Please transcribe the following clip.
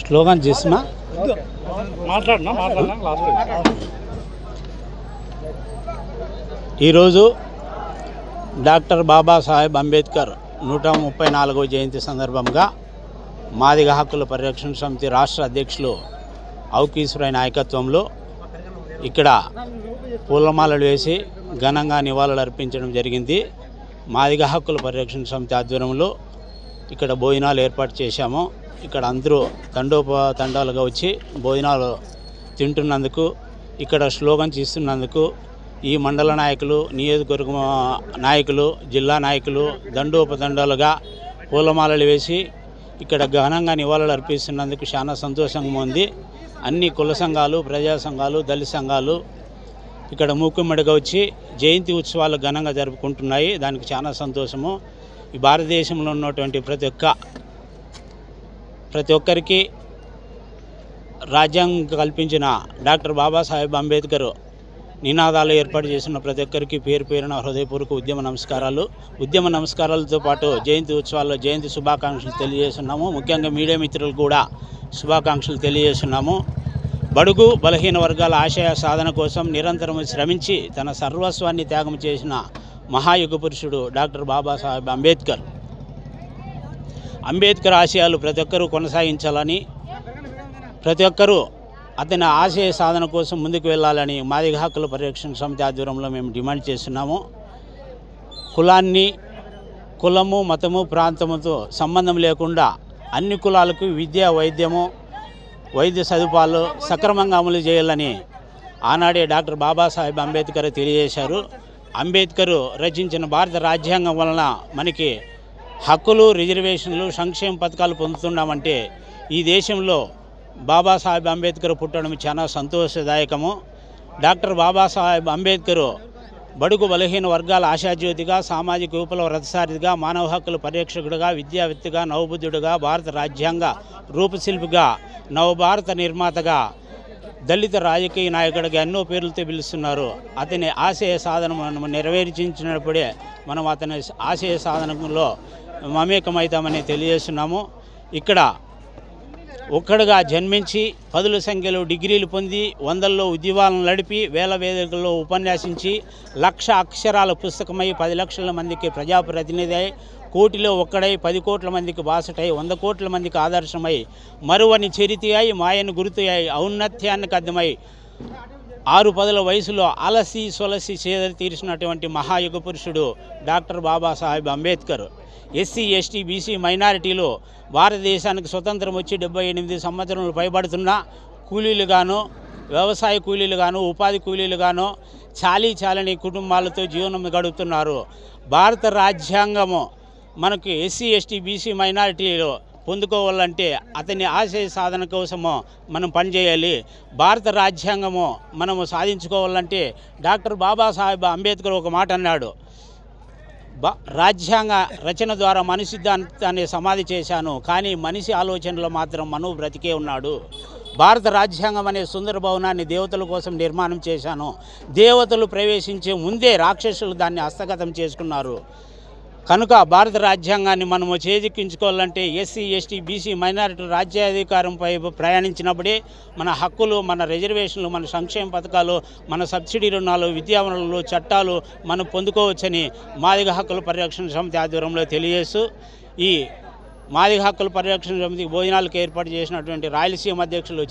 Slogan చేస్తున్నా? మాట్లాడినా ఈరోజు డాక్టర్ బాబాసాహెబ్ అంబేద్కర్ నూట ముప్పై నాలుగవ జయంతి సందర్భంగా మాదిగ హక్కుల పరిరక్షణ సమితి రాష్ట్ర అధ్యక్షులు ఔకీశ్వరయ్య నాయకత్వంలో ఇక్కడ పూలమాలలు వేసి ఘనంగా నివాళులు అర్పించడం జరిగింది. మాదిగ హక్కుల పరిరక్షణ సమితి ఆధ్వర్యంలో ఇక్కడ భోజనాలు ఏర్పాటు చేశాము. ఇక్కడ అందరూ తండోప తండాలుగా వచ్చి భోజనాలు తింటున్నందుకు ఇక్కడ స్లోగన్స్ ఇస్తున్నందుకు ఈ మండల నాయకులు నియోజకవర్గ నాయకులు జిల్లా నాయకులు దండోపదండాలుగా పూలమాలలు వేసి ఇక్కడ ఘనంగా నివాళులు అర్పిస్తున్నందుకు చాలా సంతోషంగా ఉంది. అన్ని కుల సంఘాలు ప్రజా సంఘాలు దళిత సంఘాలు ఇక్కడ మూకుమ్మడిగా వచ్చి జయంతి ఉత్సవాలు ఘనంగా జరుపుకుంటున్నాయి. దానికి చాలా సంతోషము. ఈ భారతదేశంలో ఉన్నటువంటి ప్రతి ఒక్క ప్రతి ఒక్కరికి రాజ్యాంగం కల్పించిన డాక్టర్ బాబాసాహెబ్ అంబేద్కర్ నినాదాలు ఏర్పాటు చేసిన ప్రతి ఒక్కరికి పేరు పేరున హృదయపూర్వక ఉద్యమ నమస్కారాలు. ఉద్యమ నమస్కారాలతో పాటు జయంతి ఉత్సవాల్లో జయంతి శుభాకాంక్షలు తెలియజేస్తున్నాము. ముఖ్యంగా మీడియా మిత్రులు కూడా శుభాకాంక్షలు తెలియజేస్తున్నాము. బడుగు బలహీన వర్గాల ఆశయ సాధన కోసం నిరంతరం శ్రమించి తన సర్వస్వాన్ని త్యాగం చేసిన మహాయుగ పురుషుడు డాక్టర్ బాబాసాహెబ్ అంబేద్కర్. అంబేద్కర్ ఆశయాలు ప్రతి ఒక్కరూ కొనసాగించాలని ప్రతి ఒక్కరూ అతని ఆశయ సాధన కోసం ముందుకు వెళ్ళాలని మాదిగ హక్కుల పరిరక్షణ సమితి ఆధ్వర్యంలో మేము డిమాండ్ చేస్తున్నాము. కులాన్ని కులము మతము ప్రాంతముతో సంబంధం లేకుండా అన్ని కులాలకు విద్య వైద్యము వైద్య సదుపాయాలు సక్రమంగా అమలు చేయాలని ఆనాడే డాక్టర్ బాబాసాహెబ్ అంబేద్కర్ తెలియజేశారు. అంబేద్కర్ రచించిన భారత రాజ్యాంగం వలన మనకి హక్కులు రిజర్వేషన్లు సంక్షేమ పథకాలు పొందుతున్నామంటే ఈ దేశంలో బాబాసాహెబ్ అంబేద్కర్ పుట్టడం చాలా సంతోషదాయకము. డాక్టర్ బాబాసాహెబ్ అంబేద్కర్ బడుగు బలహీన వర్గాల ఆశాజ్యోతిగా సామాజిక విప్లవ రథసారిగా మానవ హక్కుల పర్యవేక్షకుడిగా విద్యావేత్తగా నవబుద్ధుడిగా భారత రాజ్యాంగ రూపశిల్పిగా నవభారత నిర్మాతగా దళిత రాజకీయ నాయకుడిగా ఎన్నో పేర్లతో పిలుస్తున్నారు. అతని ఆశయ సాధన మనం నెరవేర్చించినప్పుడే మనం అతని ఆశయ సాధనలో మమేకమవుతామని తెలియజేస్తున్నాము. ఇక్కడ ఒక్కడుగా జన్మించి పదుల సంఖ్యలో డిగ్రీలు పొంది వందల్లో ఉద్యమాలను నడిపి వేల వేదికల్లో ఉపన్యాసించి లక్ష అక్షరాల పుస్తకమై పది లక్షల మందికి ప్రజాప్రతినిధి కోటిలో ఒక్కడై పది కోట్ల మందికి బాసటై వంద కోట్ల మందికి ఆదర్శమై మరువని చరితి అయి మాయను గుర్తు అయి ఔన్నత్యానికి అర్థమై ఆరు పదుల వయసులో అలసి సొలసి సేదరి తీర్చినటువంటి మహాయుగ పురుషుడు doctor Babasaheb Ambedkar. SC ST BC మైనారిటీలో భారతదేశానికి స్వతంత్రం వచ్చి డెబ్బై ఎనిమిది సంవత్సరాలు పైబడుతున్న కూలీలుగాను వ్యవసాయ కూలీలుగాను ఉపాధి కూలీలుగాను చాలీ చాలని కుటుంబాలతో జీవనం గడుపుతున్నారు. భారత రాజ్యాంగము మనకు ఎస్సీ ఎస్టీ బీసీ మైనారిటీలో పొందుకోవాలంటే అతని ఆశయ సాధన కోసము మనం పనిచేయాలి. భారత రాజ్యాంగము మనము సాధించుకోవాలంటే డాక్టర్ బాబాసాహెబ్ అంబేద్కర్ ఒక మాట అన్నాడు. బ రాజ్యాంగ రచన ద్వారా మనిషి సిద్ధాంతాన్ని సమాధి చేశాను కానీ మనిషి ఆలోచనలో మాత్రం మనువు బ్రతికే ఉన్నాడు. భారత రాజ్యాంగం అనే సుందర భవనాన్ని దేవతల కోసం నిర్మాణం చేశాను. దేవతలు ప్రవేశించే ముందే రాక్షసులు దాన్ని హస్తగతం చేసుకున్నారు. కనుక భారత రాజ్యాంగాన్ని మనము చేజిక్కించుకోవాలంటే ఎస్సీ ఎస్టీ బీసీ మైనారిటీ రాజ్యాధికారంపై ప్రయాణించినప్పుడే మన హక్కులు మన రిజర్వేషన్లు మన సంక్షేమ పథకాలు మన సబ్సిడీ రుణాలు విద్యావనరులు చట్టాలు మనం పొందుకోవచ్చని మాదిగ హక్కుల పరిరక్షణ సమితి ఆధ్వర్యంలో తెలియజేస్తూ ఈ మాదిగ హక్కుల పరిరక్షణ సమితి భోజనాలకు ఏర్పాటు చేసినటువంటి రాయలసీమ అధ్యక్షులు